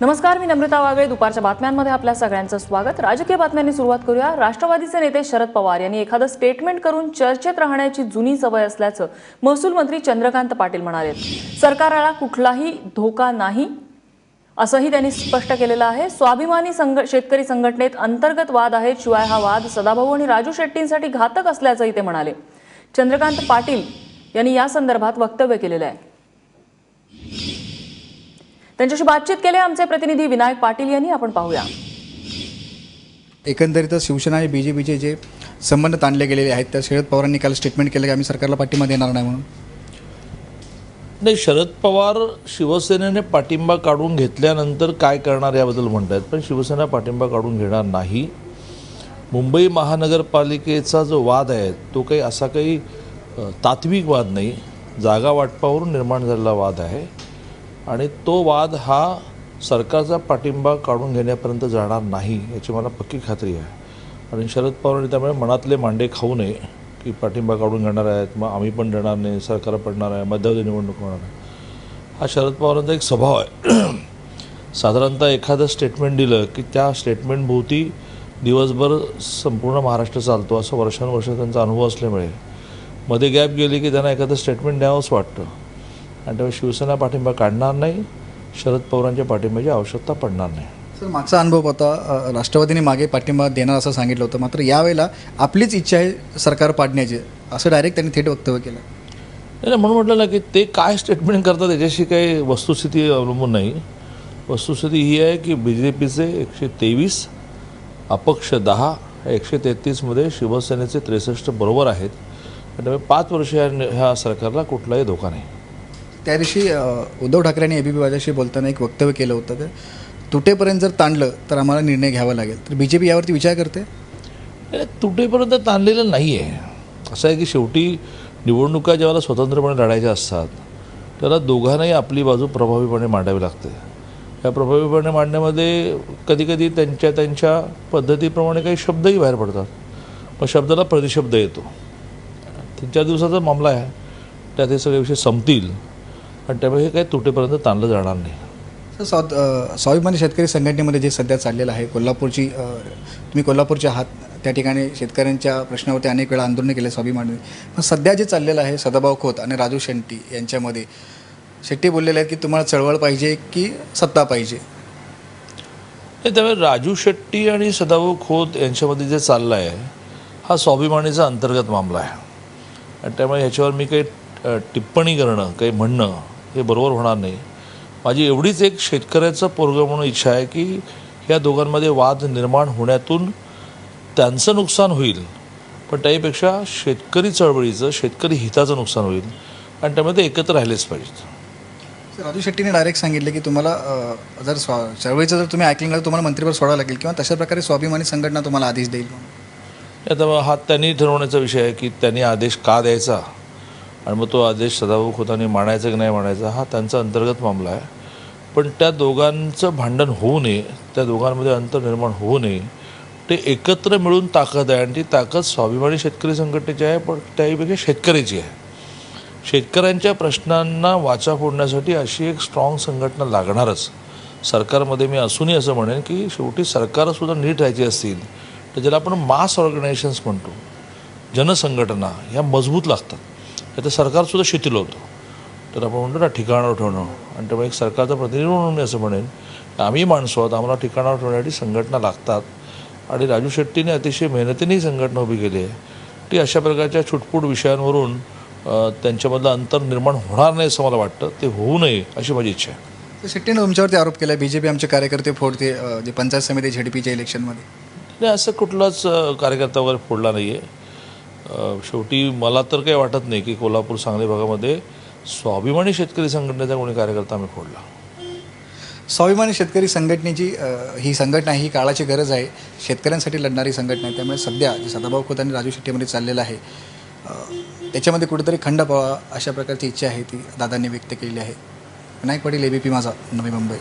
नमस्कार मी नम्रता वागळे दुपारच्या बातम्यांमध्ये आपल्या सगळ्यांचं स्वागत. राजकीय बातम्यांनी सुरुवात करूया. राष्ट्रवादीचे नेते शरद पवार यांनी एखादं स्टेटमेंट करून चर्चेत राहण्याची जुनी सवय असल्याचं महसूल मंत्री चंद्रकांत पाटील म्हणाले. सरकारला कुठलाही धोका नाही असंही त्यांनी स्पष्ट केलेलं आहे. स्वाभिमानी संघ शेतकरी संघटनेत अंतर्गत वाद आहेत शिवाय हा वाद सदाभाऊ आणि राजू शेट्टींसाठी घातक असल्याचंही ते म्हणाले. चंद्रकांत पाटील यांनी या संदर्भात वक्तव्य केलेलं आहे. त्यांच्याशी बातचीत केली आमचे प्रतिनिधी विनायक पाटील यांनी. आपण पाहूया. एकंदरीतच शिवसेना आणि बी जे पीचे जे संबंध ताणले गेलेले आहेत त्या शरद पवारांनी काल स्टेटमेंट केलं की आम्ही सरकारला पाठिंबा देणार नाही म्हणून. नाही शरद पवार शिवसेनेने पाठिंबा काढून घेतल्यानंतर काय करणार याबद्दल म्हणत आहेत पण शिवसेना पाठिंबा काढून घेणार नाही. मुंबई महानगरपालिकेचा जो वाद आहे तो काही असा काही तात्विक वाद नाही. जागा वाटपावरून निर्माण झालेला वाद आहे. आणि तो वाद हा सरकारचा पाठिंबा काढून घेण्यापर्यंत जाणार नाही याची मला पक्की खात्री आहे. आणि शरद पवारांनी त्यामुळे मनातले मांडे खाऊ नये की पाठिंबा काढून घेणार आहेत मग आम्ही पण देणार नाही सरकार पडणार आहे मध्यावधी निवडणूक होणार आहे. हा शरद पवारांचा एक स्वभाव आहे. साधारणतः एखादं स्टेटमेंट दिलं की त्या स्टेटमेंटभोवती दिवसभर संपूर्ण महाराष्ट्र चालतो असं वर्षानुवर्ष त्यांचा अनुभव असल्यामुळे. मध्ये गॅप गेली की त्यांना एखादं स्टेटमेंट द्यावंच वाटतं. आणि त्यामुळे शिवसेना पाठिंबा काढणार नाही शरद पवारांच्या पाठिंब्याची आवश्यकता पडणार नाही. सर मागचा अनुभव होता राष्ट्रवादीने मागे पाठिंबा देणार असं सांगितलं होतं मात्र यावेळेला आपलीच इच्छा आहे सरकार पाडण्याची असं डायरेक्ट त्यांनी थेट वक्तव्य केलं. नाही नाही, म्हणून म्हटलं ना की ते काय स्टेटमेंट करतात याच्याशी काही वस्तुस्थिती अवलंबून नाही. वस्तुस्थिती ही आहे की बी जे पीचे एकशे तेवीस अपक्ष दहा एकशे तेहतीसमध्ये शिवसेनेचे त्रेसष्ट बरोबर आहेत. त्यामुळे पाच वर्ष ह्या सरकारला कुठलाही धोका नाही. त्या दिवशी उद्धव ठाकरे यांनी एबीपी वाजाशी बोलताना एक वक्तव्य केलं होतं तर तुटेपर्यंत जर ताणलं तर आम्हाला निर्णय घ्यावा लागेल. तर बी जे पी यावरती विचार करते? तुटेपर्यंत ताणलेलं नाही आहे असं आहे की शेवटी निवडणुका ज्यावेळेला स्वतंत्रपणे लढायच्या असतात त्याला दोघांनाही आपली बाजू प्रभावीपणे मांडावी लागते. या प्रभावीपणे मांडण्यामध्ये कधीकधी त्यांच्या त्यांच्या पद्धतीप्रमाणे काही शब्दही बाहेर पडतात. मग शब्दाला प्रतिशब्द येतो. तीन चार दिवसाचा मामला आहे. त्यात हे सगळे विषय संपतील. आणि त्यामुळे हे काही तुटेपर्यंत ताणलं जाणार नाही. स्वा स्वाभिमानी शेतकरी संघटनेमध्ये जे सध्या चाललेलं आहे कोल्हापूरची तुम्ही कोल्हापूरचे आहात त्या ठिकाणी शेतकऱ्यांच्या प्रश्नावरती अनेक वेळा आंदोलनं केले स्वाभिमानी. पण सध्या जे चाललेलं आहे सदाभाऊ खोत आणि राजू शेट्टी यांच्यामध्ये शेट्टी बोललेले आहेत की तुम्हाला चळवळ पाहिजे की सत्ता पाहिजे? त्यामुळे राजू शेट्टी आणि सदाभाऊ खोत यांच्यामध्ये जे चाललं आहे हा स्वाभिमानीचा अंतर्गत मामला आहे. आणि त्यामुळे ह्याच्यावर मी काही टिप्पणी करणं काही म्हणणं हे बरोबर होणार नाही. माझी एवढीच एक शेतकऱ्याचं पोरगं म्हणून इच्छा आहे की ह्या दोघांमध्ये वाद निर्माण होण्यातून त्यांचं नुकसान होईल. पण त्याहीपेक्षा शेतकरी चळवळीचं शेतकरी हिताचं नुकसान होईल. आणि त्यामुळे ते एकत्र राहिलेच पाहिजेत. सर, राजू शेट्टीने डायरेक्ट सांगितले की तुम्हाला जर स्वा चळवळीचं जर तुम्ही ऐकलं नाही तर तुम्हाला मंत्रिपद सोडावं लागेल किंवा तशा प्रकारे स्वाभिमानी संघटना तुम्हाला आदेश देईल. आता हा त्यांनी ठरवण्याचा विषय आहे की त्यांनी आदेश का द्यायचा? आणि मग तो आदेश सदाभाऊ खोतांनी मानायचा की नाही मानायचा हा त्यांचा अंतर्गत मामला आहे. पण त्या दोघांचं भांडण होऊ नये त्या दोघांमध्ये अंतर निर्माण होऊ नये ते एकत्र मिळून ताकद आहे. आणि ती ताकद स्वाभिमानी शेतकरी संघटनेची आहे पण त्याहीपेक्षा शेतकऱ्याची आहे. शेतकऱ्यांच्या प्रश्नांना वाचा फोडण्यासाठी अशी एक स्ट्रॉंग संघटना लागणारच. सरकारमध्ये मी असूनही असं म्हणेन की शेवटी सरकारसुद्धा नीट राहायची असतील तर ज्याला आपण मास ऑर्गनायझेशन्स म्हणतो जनसंघटना ह्या मजबूत लागतात. याचं सरकारसुद्धा शिथिल होतं. तर आपण म्हणतो ना ठिकाणावर ठेवणं. आणि त्यामुळे एक सरकारचा प्रतिनिधी म्हणून मी असं म्हणेन की आम्ही माणसं आहोत आम्हाला ठिकाणावर ठेवण्यासाठी संघटना लागतात. आणि राजू शेट्टीने अतिशय मेहनतीने ही संघटना उभी केली आहे. ती अशा प्रकारच्या छुटपूट विषयांवरून त्यांच्यामधलं अंतर निर्माण होणार नाही असं मला वाटतं. ते होऊ नये अशी माझी इच्छा आहे. तर शेट्टीने तुमच्यावरती आरोप केला बी जे पी आमचे कार्यकर्ते फोडते जे पंचायत समिती झेडपीच्या इलेक्शनमध्ये. नाही असं कुठलाच कार्यकर्ता वगैरे फोडला नाही आहे शेवटी मला तर काही वाटत नाही की कोल्हापूर सांगली भागामध्ये स्वाभिमानी शेतकरी संघटनेचा कोणी कार्यकर्ता आम्ही फोडला. स्वाभिमानी शेतकरी संघटनेची ही संघटना ही काळाची गरज आहे. शेतकऱ्यांसाठी लढणारी संघटना आहे. त्यामुळे सध्या जे सदाभाऊ खोत आणि राजू शेट्टीमध्ये चाललेलं आहे त्याच्यामध्ये कुठेतरी खंड पावा अशा प्रकारची इच्छा आहे ती दादांनी व्यक्त केली आहे. विनायक पाटील एबीपी माझा नवी मुंबई.